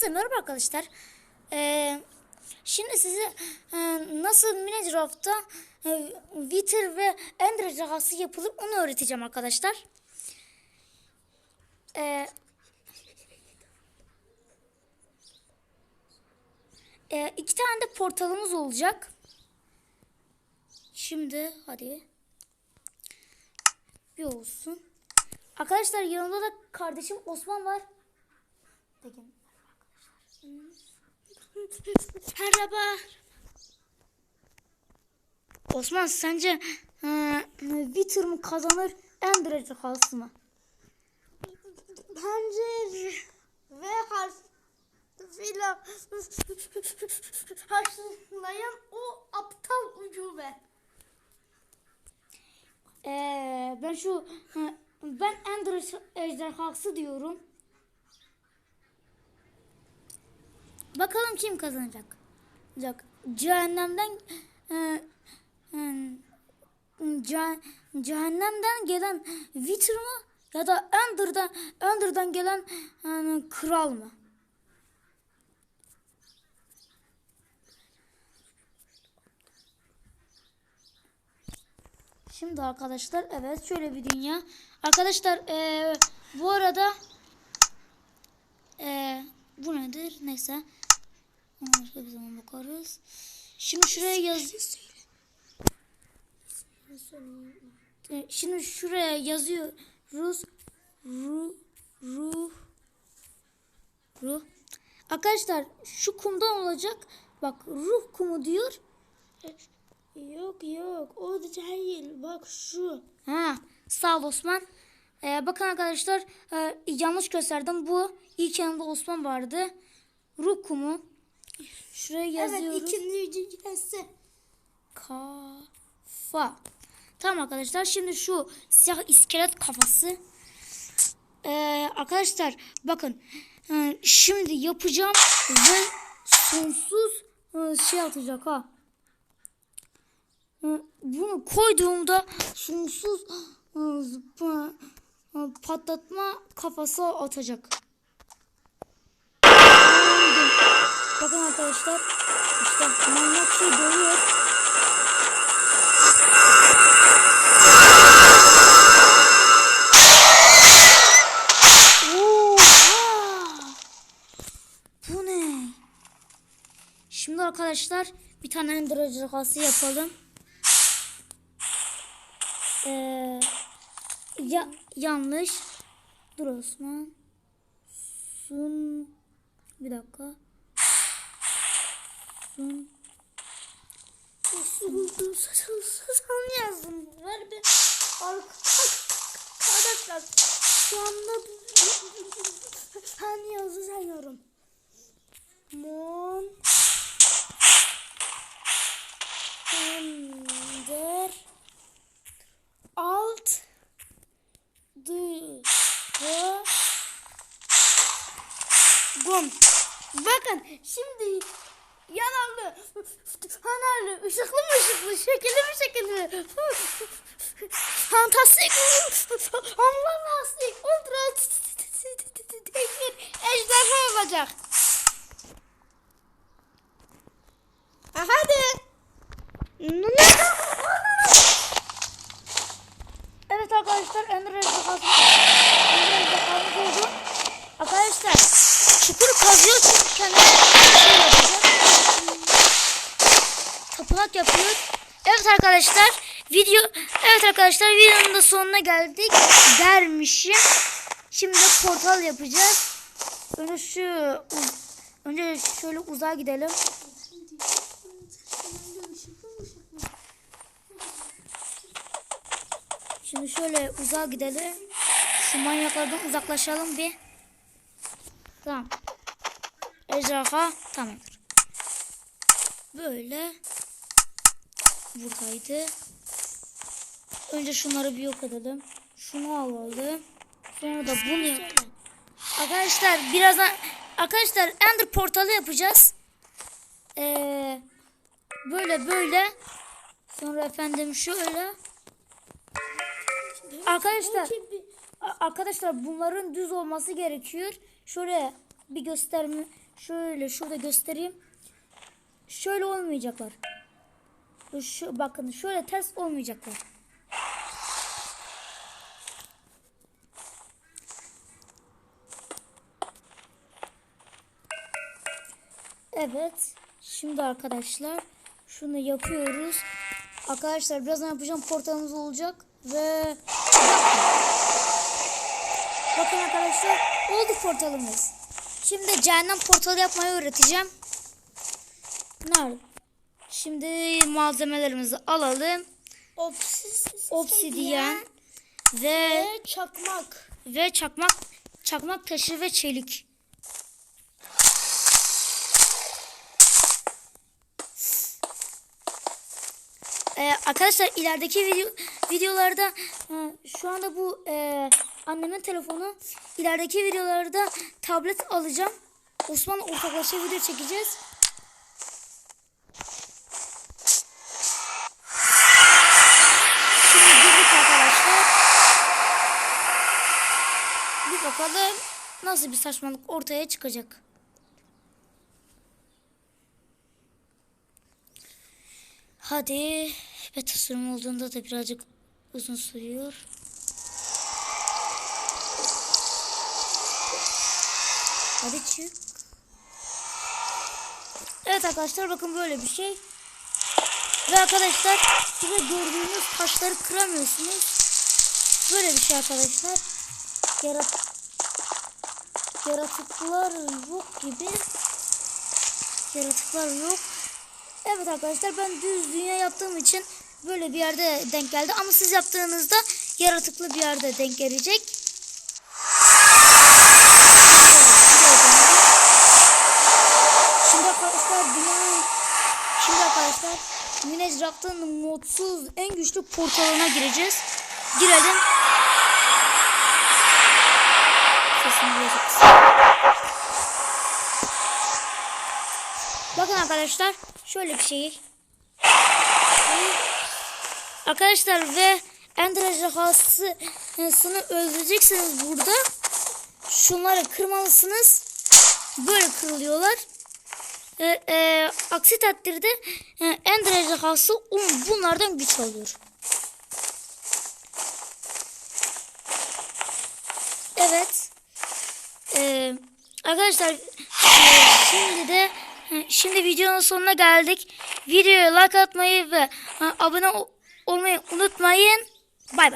Hepinize merhaba arkadaşlar. Ee, şimdi size e, nasıl Minecraft'ta e, Wither ve Ender ejderhası yapılır onu öğreteceğim arkadaşlar. Ee, e, iki tane de portalımız olacak. Şimdi hadi. Bir olsun. Arkadaşlar yanımda da kardeşim Osman var. Peki. Merhaba. Osman sence e, Wither mı kazanır Ender ejderhası mı? Bence V harfiyle başlayan o aptal ucube. Ee, ben şu e, ben Ender ejderhası diyorum. Bakalım kim kazanacak. Cehennemden e, e, ce- cehennemden gelen Wither mı ya da Ender'dan Ender'dan gelen e, kral mı? Şimdi arkadaşlar evet şöyle bir dünya. Arkadaşlar eee, bu arada eee, bu nedir? Neyse. Ona başka bir zaman bakarız. Şimdi şuraya yaz. E, Şimdi şuraya yazıyoruz. Ruh, ruh, ruh. Arkadaşlar şu kumdan olacak. Bak ruh kumu diyor. Yok yok o değil bak şu. Ha, sağ ol Osman. Ee, bakın arkadaşlar e, yanlış gösterdim. Bu ilk yanımda Osman vardı. Ruh kumu. Şuraya yazıyoruz. Evet ikinci cümlesi. Kafa. Tamam arkadaşlar şimdi şu siyah iskelet kafası. Ee, arkadaşlar bakın e, şimdi yapacağım ve sonsuz e, şey atacak ha. E, Bunu koyduğumda sonsuz e, e, patlatma kafası atacak. Bakın arkadaşlar işte manyak şey doluyor. Bu ne? Şimdi arkadaşlar bir tane ender yapalım. Ee, ya, yanlış. Dur Osman. Sun. Bir dakika. Sun. Sen yazdın. Ver bir arkadaşlar. Şu anda sen yazı sayıyorum. Mon Ender Alt Dı Gum Bakın şimdi yanarlı, hanarlı, ışıklı mı ışıklı, şekilli mi şekilli, fantastik, fantastik, ultra. Teknik ejderha olacak. Ha, Hadi. Evet arkadaşlar Ender ejderhası Ender ejderhamız oldu. Arkadaşlar çukur kazıyor çünkü kendine şey yapacak. Tapınak yapıyor. Evet arkadaşlar video evet arkadaşlar videonun da sonuna geldik dermişim. Şimdi portal yapacağız. Önce şu önce şöyle uzağa gidelim. Şimdi şöyle uzağa gidelim. Şu manyaklardan uzaklaşalım bir. Tamam. Ejderha tamamdır. Böyle. Buradaydı. Önce şunları bir yok edelim. Şunu alalım. Sonra da bunu. Arkadaşlar birazdan arkadaşlar Ender portalı yapacağız. Ee, böyle böyle. Sonra efendim şöyle. Arkadaşlar arkadaşlar bunların düz olması gerekiyor. Şöyle bir gösterme şöyle şurada göstereyim. Şöyle olmayacaklar. Şu bakın şöyle ters olmayacaklar. Evet. Şimdi arkadaşlar şunu yapıyoruz. Arkadaşlar birazdan yapacağım portalımız olacak ve Bakın arkadaşlar oldu portalımız. Şimdi cehennem portalı yapmayı öğreteceğim. Nerede? Şimdi malzemelerimizi alalım. Obsidyen ve Ve çakmak. ve çakmak çakmak taşı ve çelik. Ee, arkadaşlar ilerideki video, videolarda e, şu anda bu e, annemin telefonu ilerideki videolarda tablet alacağım. Osman'la ortaklaşa video çekeceğiz. Bir bakalım nasıl bir saçmalık ortaya çıkacak. Hadi beta sürüm olduğunda da birazcık uzun sürüyor. Hadi çık. Evet arkadaşlar bakın böyle bir şey. Ve arkadaşlar size gördüğünüz taşları kıramıyorsunuz. Böyle bir şey arkadaşlar. Yarat yaratıklar yok gibi. Yaratıklar yok. Evet arkadaşlar ben düz dünya yaptığım için böyle bir yerde denk geldi. Ama siz yaptığınızda yaratıklı bir yerde denk gelecek. Şimdi arkadaşlar dünya Şimdi arkadaşlar Minecraft'ın modsuz en güçlü portalına gireceğiz. Girelim. Bakın arkadaşlar şöyle bir şey. Arkadaşlar ve Ender ejderhasını öldüreceksiniz burada. Şunları kırmalısınız. Böyle kırılıyorlar. E, e, aksi takdirde e, Ender ejderhası bunlardan güç alıyor. Evet. Arkadaşlar şimdi de şimdi videonun sonuna geldik. Videoya like atmayı ve abone ol- olmayı unutmayın. Bay bay.